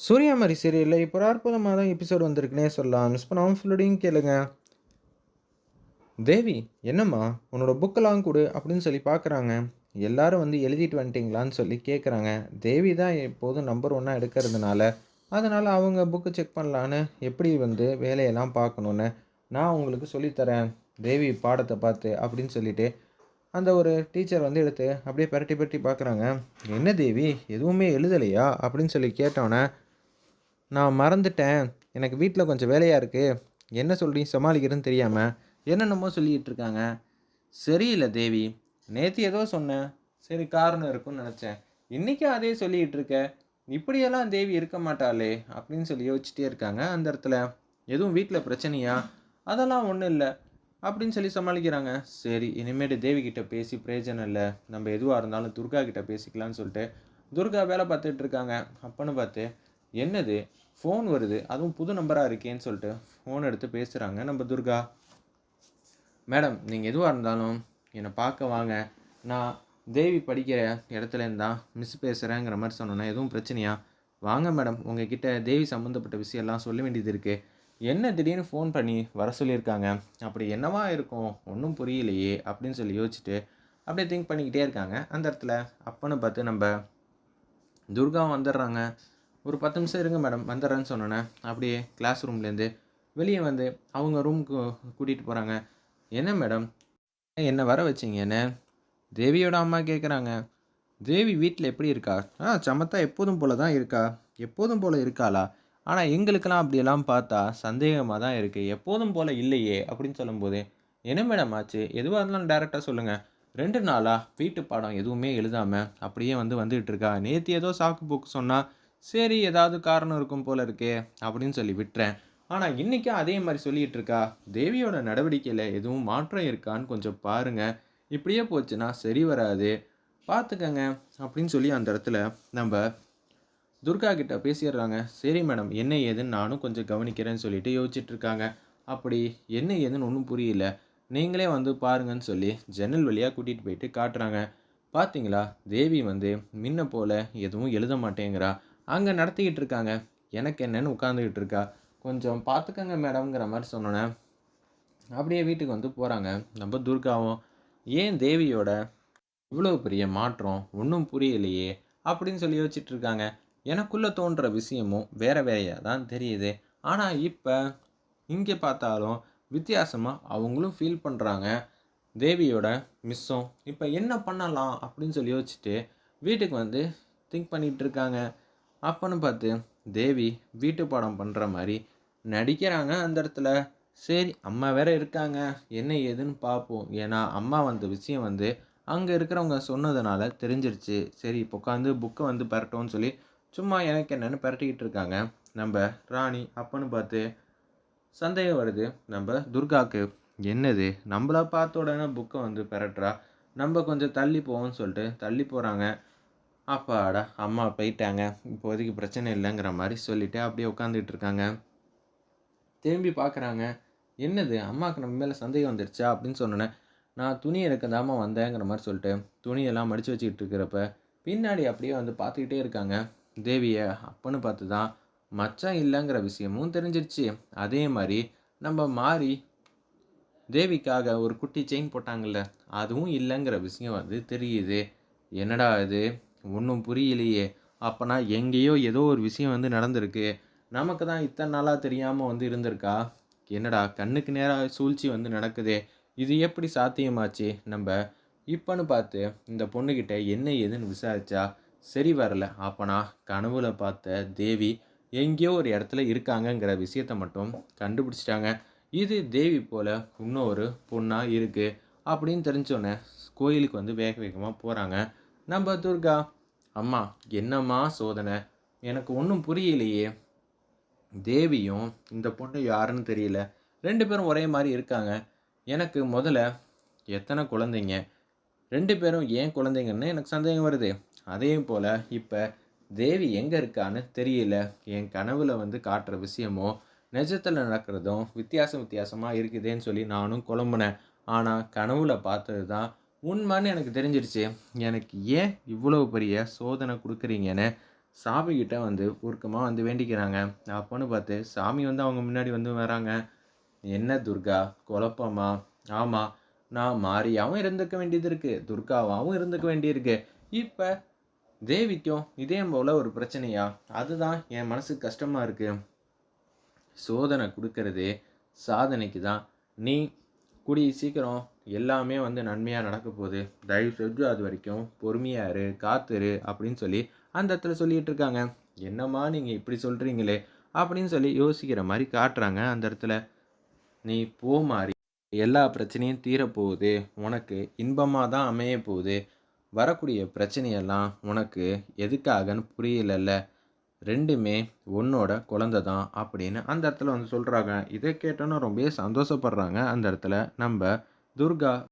சூர்யா மாதிரி சீரியலில் இப்போ ஒரு அற்புதமாக தான் எபிசோடு வந்திருக்குனே சொல்லலாம் மிஸ் பண்ணாமல் ஃபுல்லோடையும் கேளுங்க. தேவி என்னம்மா? உன்னோட புக்கெல்லாம் கொடு அப்படின்னு சொல்லி பார்க்குறாங்க எல்லாரும் வந்து எழுதிட்டு வந்துட்டீங்களான்னு சொல்லி கேட்குறாங்க தேவி தான் எப்போதும் நம்பர் ஒன்னாக எடுக்கிறதுனால. அதனால் அவங்க புக்கு செக் பண்ணலான்னு எப்படி வந்து வேலையெல்லாம் பார்க்கணுன்னு நான் உங்களுக்கு சொல்லித்தரேன். தேவி பாடத்தை பார்த்து அப்படின்னு சொல்லிட்டு அந்த ஒரு டீச்சர் வந்து எடுத்து அப்படியே பரட்டி பரட்டி பார்க்குறாங்க என்ன தேவி? எதுவுமே எழுதலையா? அப்படின்னு சொல்லி கேட்டோன்னே நான் மறந்துட்டேன். எனக்கு வீட்டில் கொஞ்சம் வேலையாக இருக்குது என்ன சொல்லி சமாளிக்கிறதுன்னு தெரியாமல் என்னென்னமோ சொல்லிகிட்டு இருக்காங்க. சரியில்லை தேவி. நேற்று ஏதோ சொன்னேன். சரி காரணம் இருக்கும்னு நினச்சேன். இன்றைக்கும் அதே சொல்லிகிட்டு இருக்க. இப்படியெல்லாம் தேவி இருக்க மாட்டாளே அப்படின்னு சொல்லி யோசிச்சுட்டே இருக்காங்க அந்த இடத்துல. எதுவும் வீட்டில் பிரச்சனையா? அதெல்லாம் ஒன்றும் இல்லை அப்படின்னு சொல்லி சமாளிக்கிறாங்க. சரி இனிமேட்டு தேவி கிட்ட பேசி பிரயோஜனம் இல்லை. நம்ம எதுவாக இருந்தாலும் துர்கா கிட்ட பேசிக்கலாம்னு சொல்லிட்டு துர்கா வேலை பார்த்துட்டு இருக்காங்க. அப்பன்னு பார்த்து என்னது? ஃபோன் வருது. அதுவும் புது நம்பராக இருக்கேன்னு சொல்லிட்டு ஃபோன் எடுத்து பேசுகிறாங்க நம்ம துர்கா. மேடம் நீங்கள் எதுவாக இருந்தாலும் என்னை பார்க்க வாங்க. நான் தேவி படிக்கிற இடத்துலேருந்து தான் மிஸ் பேசுகிறேங்கிற மாதிரி சொன்னோன்னா எதுவும் பிரச்சனையா? வாங்க மேடம். உங்ககிட்ட தேவி சம்மந்தப்பட்ட விஷயம்லாம் சொல்ல வேண்டியது இருக்குது என்ன திடீர்னு ஃபோன் பண்ணி வர சொல்லியிருக்காங்க? அப்படி என்னவா இருக்கும்? ஒன்றும் புரியலையே அப்படின்னு சொல்லி யோசிச்சுட்டு அப்படியே திங்க் பண்ணிக்கிட்டே இருக்காங்க. அந்த இடத்துல அப்பன்னு பார்த்து நம்ம துர்கா வந்துடுறாங்க. ஒரு பத்து நிமிஷம் இருங்க மேடம் வந்துடுறேன்னு சொன்னோன்னே அப்படியே கிளாஸ் ரூம்லேருந்து வெளியே வந்து அவங்க ரூமுக்கு கூட்டிகிட்டு போகிறாங்க என்ன மேடம் என்ன வர வச்சிங்க என்ன? தேவியோட அம்மா கேட்குறாங்க தேவி வீட்டில் எப்படி இருக்கா? ஆ சமத்தா எப்போதும் போல தான் இருக்கா? எப்போதும் போல் இருக்காளா? ஆனால் எங்களுக்கெல்லாம் அப்படியெல்லாம் பார்த்தா சந்தேகமாக தான் இருக்குது எப்போதும் போல் இல்லையே அப்படின்னு சொல்லும்போது என்ன மேடம் ஆச்சு? எதுவாக இருந்தாலும் டேரெக்டாக சொல்லுங்கள் ரெண்டு நாளாக வீட்டு பாடம் எதுவுமே எழுதாமல் அப்படியே வந்து வந்துகிட்டு இருக்கா? நேற்று ஏதோ சாக்கு போக்கு சொன்னால் சரி ஏதாவது காரணம் இருக்கும் போல இருக்கே அப்படின்னு சொல்லி விட்டுறேன். ஆனால் இன்றைக்கும் அதே மாதிரி சொல்லிகிட்டு இருக்கா தேவியோட நடவடிக்கையில் எதுவும் மாற்றம் இருக்கான்னு கொஞ்சம் பாருங்கள் இப்படியே போச்சுன்னா சரி வராது. பார்த்துக்கங்க அப்படின்னு சொல்லி அந்த இடத்துல நம்ம துர்கா கிட்ட பேசிடுறாங்க. சரி மேடம் என்ன ஏதுன்னு நானும் கொஞ்சம் கவனிக்கிறேன்னு சொல்லிட்டு யோசிச்சுட்டு இருக்காங்க அப்படி என்ன ஏதுன்னு ஒன்றும் புரியல. நீங்களே வந்து பாருங்கன்னு சொல்லி ஜன்னல் வழியாக கூட்டிகிட்டு போயிட்டு காட்டுறாங்க. பார்த்தீங்களா தேவி வந்து முன்ன போல எதுவும் எழுத மாட்டேங்கிறா. அங்கே நடத்திக்கிட்டு இருக்காங்க. எனக்கு என்னன்னு உட்காந்துக்கிட்டு இருக்கா? கொஞ்சம் பார்த்துக்கங்க மேடம்ங்கிற மாதிரி சொன்னோன்னே அப்படியே வீட்டுக்கு வந்து போகிறாங்க நம்ம துர்காவும் ஏன் தேவியோட இவ்வளோ பெரிய மாற்றம் ஒன்றும் புரியலையே அப்படின்னு சொல்லி யோசிச்சுட்டு இருக்காங்க. எனக்குள்ளே தோன்ற விஷயமும் வேற வேறையாக தான் தெரியுது. ஆனால் இப்போ இங்கே பார்த்தாலும் வித்தியாசமாக அவங்களும் ஃபீல் பண்ணுறாங்க தேவியோட மிஸ்ஸும் இப்போ என்ன பண்ணலாம் அப்படின்னு சொல்லி யோசிச்சுட்டு வீட்டுக்கு வந்து திங்க் பண்ணிகிட்டு இருக்காங்க. அப்பன்னு பார்த்து தேவி வீட்டு பாடம் பண்ணுற மாதிரி நடிக்கிறாங்க அந்த இடத்துல. சரி அம்மா வேற இருக்காங்க. என்ன ஏதுன்னு பார்ப்போம் ஏன்னா அம்மா வந்த விஷயம் வந்து அங்கே இருக்கிறவங்க சொன்னதுனால தெரிஞ்சிருச்சு. சரி இப்போ உட்காந்து புக்கை வந்து பரட்டோன்னு சொல்லி சும்மா எனக்கு என்னென்னு பரட்டிக்கிட்டு இருக்காங்க. நம்ம ராணி அப்பன்னு பார்த்து சந்தேகம் வருது. நம்ம துர்காக்கு என்னது? நம்மள பார்த்த உடனே புக்கை வந்து பரட்டுறா? நம்ம கொஞ்சம் தள்ளி போவோம்னு சொல்லிட்டு தள்ளி போகிறாங்க அப்பாடா அம்மா போயிட்டாங்க. இப்போதைக்கு பிரச்சனை இல்லைங்கிற மாதிரி சொல்லிட்டு அப்படியே உட்காந்துட்டு இருக்காங்க. திரும்பி பார்க்குறாங்க என்னது? அம்மாவுக்கு நம்ம மேலே சந்தேகம் வந்துடுச்சா அப்படின்னு சொன்னேன் நான் துணி எடுக்க வந்தேங்கிற மாதிரி சொல்லிட்டு துணியெல்லாம் மடித்து வச்சுக்கிட்டு இருக்கிறப்ப பின்னாடி அப்படியே வந்து பார்த்துக்கிட்டே இருக்காங்க. தேவியை அப்பன்னு பார்த்து தான் மச்சான் இல்லைங்கிற விஷயமும் தெரிஞ்சிருச்சு. அதே மாதிரி நம்ம மாறி தேவிக்காக ஒரு குட்டி செயின் போட்டாங்கல்ல அதுவும் இல்லைங்கிற விஷயம் வந்து தெரியுது. என்னடா இது? ஒன்றும் புரியலையே. அப்போனா எங்கேயோ ஏதோ ஒரு விஷயம் வந்து நடந்திருக்கு. நமக்கு தான் இத்தனை நாளாக தெரியாமல் வந்து இருந்திருக்கா? என்னடா கண்ணுக்கு நேராக சூழ்ச்சி வந்து நடக்குது. இது எப்படி சாத்தியமாச்சு? நம்ம இப்போன்னு பார்த்து இந்த பொண்ணுக்கிட்ட என்ன ஏதுன்னு விசாரிச்சா சரி வரல. அப்போனா கனவுல பார்த்த தேவி எங்கேயோ ஒரு இடத்துல இருக்காங்கங்கிற விஷயத்த மட்டும் கண்டுபிடிச்சிட்டாங்க. இது தேவி போல் இன்னொரு பொண்ணாக இருக்குது அப்படின்னு தெரிஞ்சோன்னே கோயிலுக்கு வந்து வேக வேகமாக போகிறாங்க நம்ம துர்கா. அம்மா என்னம்மா சோதனை? எனக்கு ஒன்றும் புரியலையே. தேவியும் இந்த பொண்ணு யாருன்னு தெரியல. ரெண்டு பேரும் ஒரே மாதிரி இருக்காங்க. எனக்கு முதல்ல எத்தனை குழந்தைங்க? ரெண்டு பேரும் ஏன் குழந்தைங்கன்னு எனக்கு சந்தேகம் வருது. அதே போல் இப்போ தேவி எங்கே இருக்கான்னு தெரியல. என் கனவில் வந்து காட்டுற விஷயமோ நிஜத்தில் நடக்கிறதும் வித்தியாசம் வித்தியாசமாக இருக்குதேன்னு சொல்லி நானும் குழம்புனேன். ஆனால் கனவுல பார்த்தது தான் உண்மைன்னு எனக்கு தெரிஞ்சிருச்சு. எனக்கு ஏன் இவ்வளோ பெரிய சோதனை கொடுக்குறீங்கன்னு சாமிகிட்ட வந்து உருக்கமாக வந்து வேண்டிக்கிறாங்க. அப்போன்னு பார்த்து சாமி வந்து அவங்க முன்னாடி வந்து வராங்க. என்ன துர்கா? குழப்பமா? ஆமாம் நான் மாரியாகவும் இருந்துக்க வேண்டியது இருக்குது துர்காவாகவும் இருந்துக்க வேண்டியிருக்கு. இப்போ தேவிக்கும் இதே போல் ஒரு பிரச்சனையா? அதுதான் என் மனசுக்கு கஷ்டமாக இருக்குது சோதனை கொடுக்கறதே சாதனைக்கு தான். நீ கூடிய சீக்கிரம் எல்லாமே வந்து நன்மையாக நடக்க போகுது. தயவு செஞ்சு அது வரைக்கும் பொறுமையாரு காத்துரு அப்படின்னு சொல்லி அந்த இடத்துல சொல்லிட்டு இருக்காங்க. என்னம்மா நீங்கள் இப்படி சொல்கிறீங்களே அப்படின்னு சொல்லி யோசிக்கிற மாதிரி காட்டுறாங்க அந்த இடத்துல. நீ போ மாறி எல்லா பிரச்சனையும் தீரப்போகுது உனக்கு இன்பமாக தான் அமைய போகுது. வரக்கூடிய பிரச்சனையெல்லாம் உனக்கு எதுக்காகன்னு புரியலல்ல. ரெண்டுமே உன்னோட குழந்தை தான் அப்படின்னு அந்த இடத்துல வந்து சொல்கிறாங்க இதை கேட்டோன்னா ரொம்பவே சந்தோஷப்படுறாங்க. அந்த இடத்துல நம்ம துர்கா